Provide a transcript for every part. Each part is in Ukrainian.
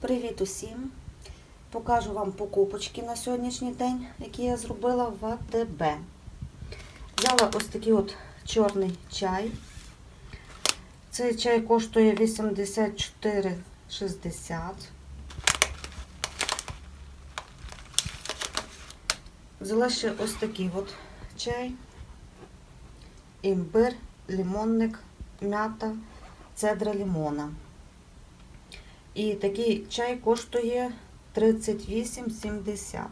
Привіт усім! Покажу вам покупочки на сьогоднішній день, які я зробила в АТБ. Взяла ось такий от чорний чай. Цей чай коштує 84,60. Взяла ще ось такий от чай. Імбир, лимонник, м'ята, цедра лимона. І такий чай коштує 38,70.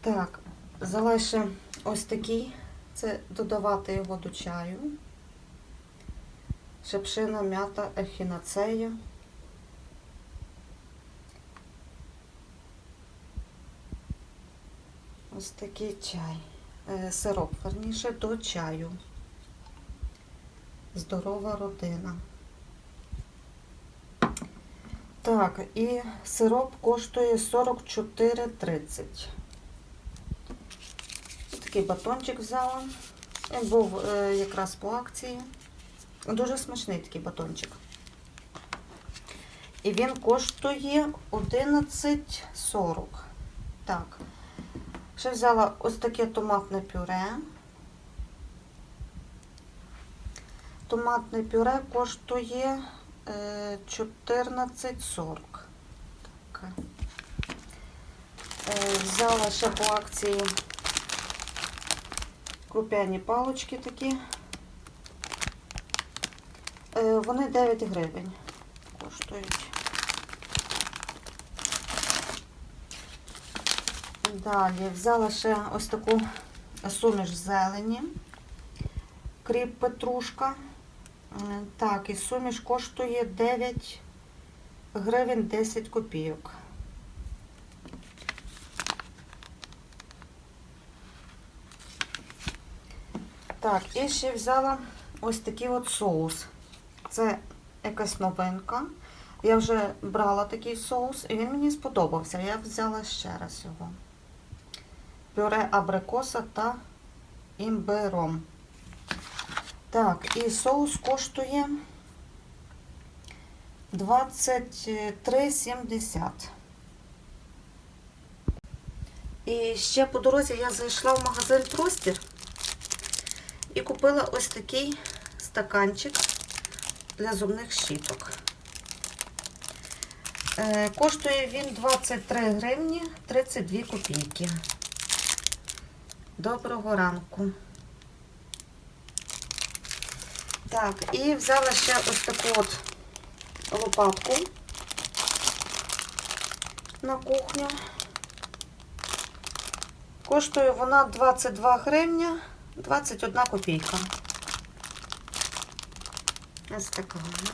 Так, взяла ось такий. Це додавати його до чаю. Шепшина, м'ята, ехінацея. Ось такий чай. Е, Сироп, верніше, до чаю. Здорова родина. Так, і сироп коштує 44,30. Ось Такий батончик взяла. Він був е, якраз по акції. Дуже смачний такий батончик. І він коштує 11,40. Так. Ще взяла ось таке томатне пюре. Томатне пюре коштує 14,40. Е, Взяла ще по акції круп'яні палочки такі. Е, Вони 9 гривень коштують. Далі взяла ще ось таку суміш зелені, кріп петрушка. Е, Так, і суміш коштує 9 гривень 10 копійок. Так, і ще взяла ось такий от соус. Це якась новинка. Я вже брала такий соус, і він мені сподобався. Я взяла ще раз його. Пюре абрикоса та імбиром. Так, і соус коштує 23,70. І ще по дорозі я зайшла в магазин Простір і купила ось такий стаканчик для зубних щіток. Е, Коштує він 23 гривні 32 копійки. Доброго ранку. Так, і взяла ще ось таку от лопатку на кухню. Коштує вона 22 гривня 21 копійка. Ось така вона.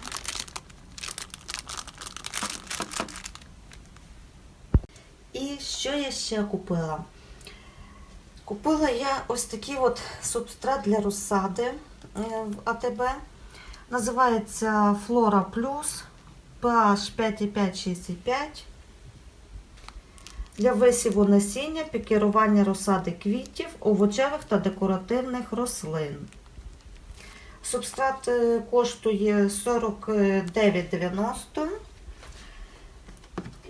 І що я ще купила? Купила я ось такий от субстрат для розсади в АТБ. Називається Flora Plus pH 5,565 для висіву насіння, пікірування розсади квітів, овочевих та декоративних рослин. Субстрат е, коштує 49,90.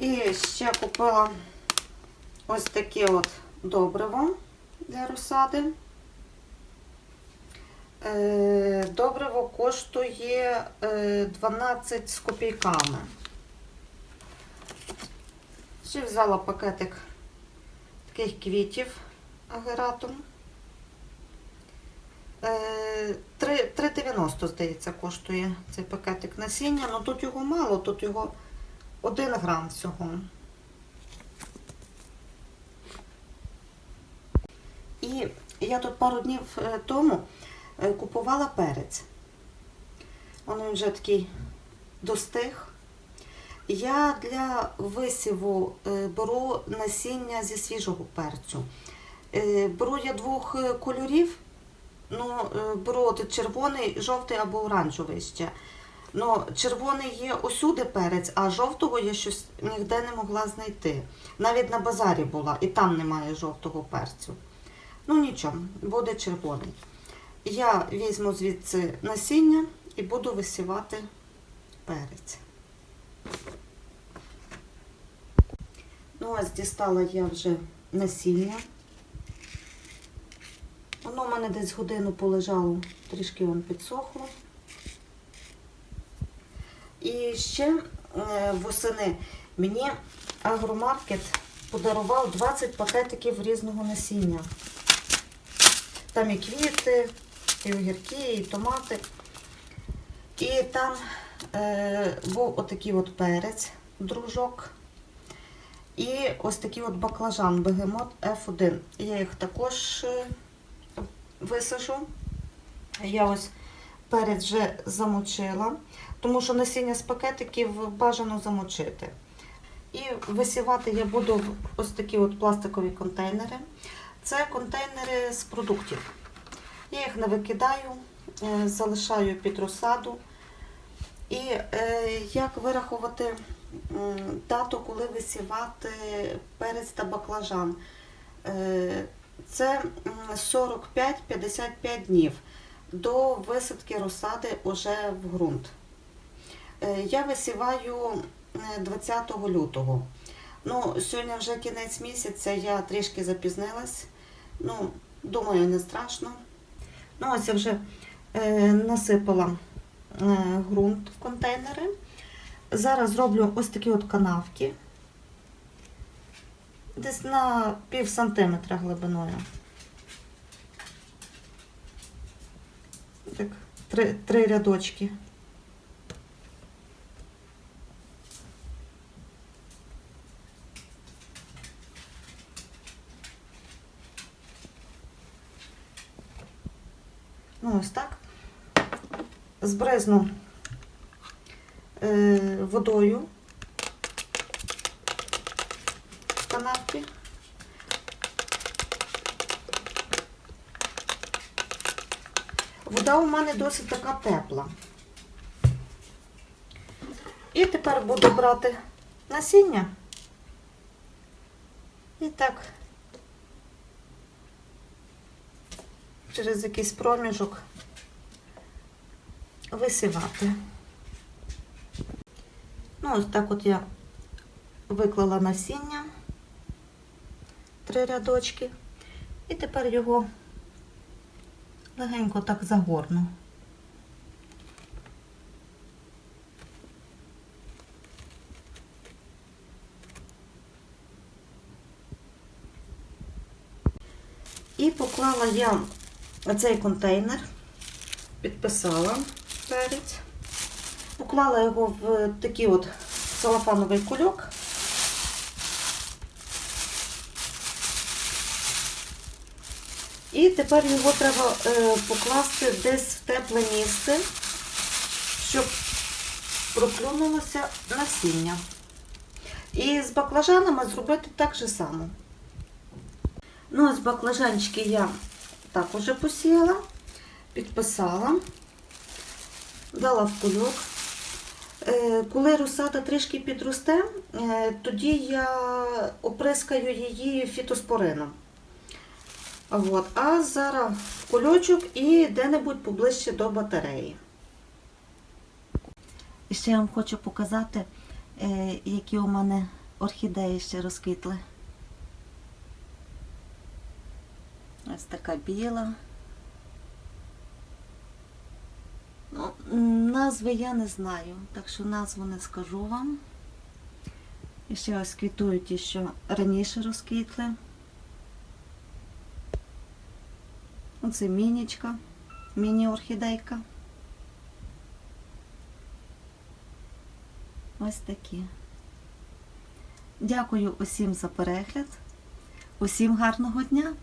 І ще купила ось таке от добриво для розсади. Е, Добриво коштує е, 12 з копійками. Ще взяла пакетик таких квітів агератум. Е, 3,90, здається, коштує цей пакетик насіння. Ну тут його мало, тут його 1 грам всього. І я тут пару днів е, тому е, купувала перець. Він вже такий достиг. Я для висіву е, беру насіння зі свіжого перцю. Е, Беру я двох е, кольорів. Ну, е, беру червоний, жовтий або оранжевий ще. Ну, червоний є усюди перець, а жовтого я щось ніде не могла знайти. Навіть на базарі була, і там немає жовтого перцю. Ну нічого, буде червоний я візьму звідси насіння і буду висівати перець. Ну, ось дістала я вже насіння. Воно в мене десь годину полежало, трішки воно підсохло. І ще е, восени мені агромаркет подарував 20 пакетиків різного насіння. Там і квіти, і огірки, і томати. І там е, був отакий от перець, дружок. І ось такий от баклажан бегемот F1. Я їх також е, висажу. Я ось перець вже замочила, тому що насіння з пакетиків бажано замочити. І висівати я буду ось такі от пластикові контейнери. Це контейнери з продуктів. Я їх не викидаю, е, залишаю під розсаду. І е, як вирахувати дату, коли висівати перець та баклажан? Е, це 45-55 днів до висадки розсади уже в ґрунт. Я висіваю е, 20 лютого. Ну, сьогодні вже кінець місяця, я трішки запізнилась. Ну, думаю, не страшно. Ну, ось я вже е, насипала е, ґрунт в контейнери. Зараз зроблю ось такі от канавки. Десь на пів сантиметра глибиною. Так, три, три рядочки. Ну, ось так. Збризну е, водою в канавки. Вода у мене досить така тепла. І тепер буду брати насіння. І так через якийсь проміжок висівати. Ну, ось так от я виклала насіння, три рядочки, і тепер його легенько так загорну. І поклала я оцей контейнер, підписала перець, поклала його в такий от целофановий кульок. І тепер його треба е, покласти десь в тепле місце, щоб проклюнулося насіння. І з баклажанами зробити так же само. Ну, ось баклажанчики я так уже посіяла, підписала, дала в кульок. Е, Коли розсада трішки підросте, е, тоді я оприскаю її фітоспорином. От. А зараз в кульочок і де-небудь поближче до батареї. І ще я вам хочу показати, е, які у мене орхідеї ще розквітли. Ось така біла. Ну, назви я не знаю, так що назву не скажу вам. І ще ось квітують ті, що раніше розквітли. Оце мінічка, міні-орхідейка. Ось такі. Дякую усім за перегляд. Усім гарного дня!